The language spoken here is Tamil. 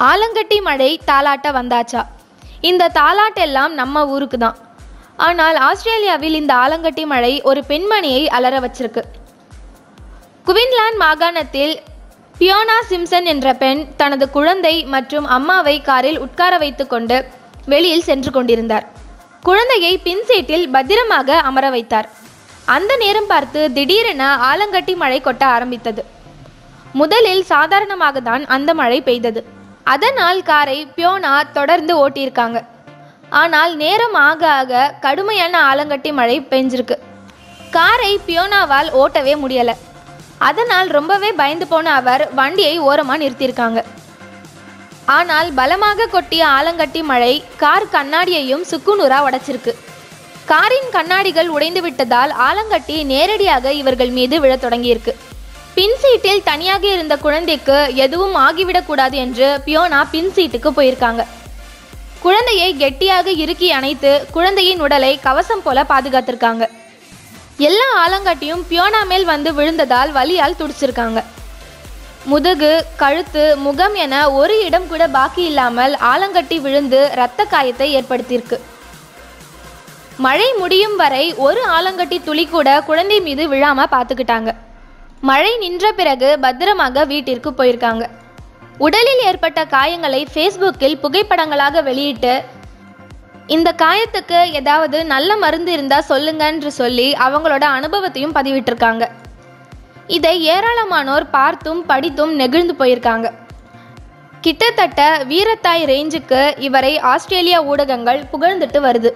ஆலங்கட்டி மழை தாலாட்ட வந்தாச்சா? இந்த தாலாட்டெல்லாம் நம்ம ஊருக்கு தான். ஆனால் ஆஸ்திரேலியாவில் இந்த ஆலங்கட்டி மழை ஒரு பெண்மணியை அலற வச்சிருக்கு. குவின்லாந்து மாகாணத்தில் பியோனா சிம்சன் என்ற பெண் தனது குழந்தை மற்றும் அம்மாவை காரில் உட்கார வைத்துக்கொண்டு வெளியில் சென்று கொண்டிருந்தார். குழந்தையை பின் சீட்டில் பத்திரமாக அமர வைத்தார். அந்த நேரம் பார்த்து திடீரென ஆலங்கட்டி மழை கொட்ட ஆரம்பித்தது. முதலில் சாதாரணமாக தான் அந்த மழை பெய்தது. அதனால் காரை பியோனா தொடர்ந்து ஓட்டியிருக்காங்க. ஆனால் நேரம் ஆக ஆக கடுமையான ஆலங்கட்டி மழை பெஞ்சிருக்கு. காரை பியோனாவால் ஓட்டவே முடியலை. அதனால் ரொம்பவே பயந்து போன அவர் வண்டியை ஓரமாக நிறுத்தியிருக்காங்க. ஆனால் பலமாக கொட்டிய ஆலங்கட்டி மழை கார் கண்ணாடியையும் சுக்குநூறா உடைச்சிருக்கு. காரின் கண்ணாடிகள் உடைந்து விட்டதால் ஆலங்கட்டி நேரடியாக இவர்கள் மீது விழத் தொடங்கியிருக்கு. பின் சீட்டில் தனியாக இருந்த குழந்தைக்கு எதுவும் ஆகிவிடக்கூடாது என்று பியோனா பின் சீட்டுக்கு போயிருக்காங்க. குழந்தையை கெட்டியாக இறுக்கி அணைத்து குழந்தையின் உடலை கவசம் போல பாதுகாத்திருக்காங்க. எல்லா ஆலங்கட்டியும் பியோனா மேல் வந்து விழுந்ததால் வலியால் துடிச்சிருக்காங்க. முதுகு கழுத்து முகம் என ஒரு இடம் கூட பாக்கி இல்லாமல் ஆலங்கட்டி விழுந்து இரத்த காயத்தை ஏற்படுத்தியிருக்கு. மழை முடியும் வரை ஒரு ஆலங்கட்டி துளி கூட குழந்தை மீது விழாம பார்த்துக்கிட்டாங்க. மழை நின்ற பிறகு பத்திரமாக வீட்டிற்கு போயிருக்காங்க. உடலில் ஏற்பட்ட காயங்களை ஃபேஸ்புக்கில் புகைப்படங்களாக வெளியிட்டு இந்த காயத்துக்கு ஏதாவது நல்ல மருந்து இருந்தால் சொல்லுங்கன்று சொல்லி அவங்களோட அனுபவத்தையும் பதிவிட்டிருக்காங்க. இதை ஏராளமானோர் பார்த்தும் படித்தும் நெகிழ்ந்து போயிருக்காங்க. கிட்டத்தட்ட வீரத்தாய் ரேஞ்சுக்கு இவரை ஆஸ்திரேலியா ஊடகங்கள் புகழ்ந்துட்டு வருது.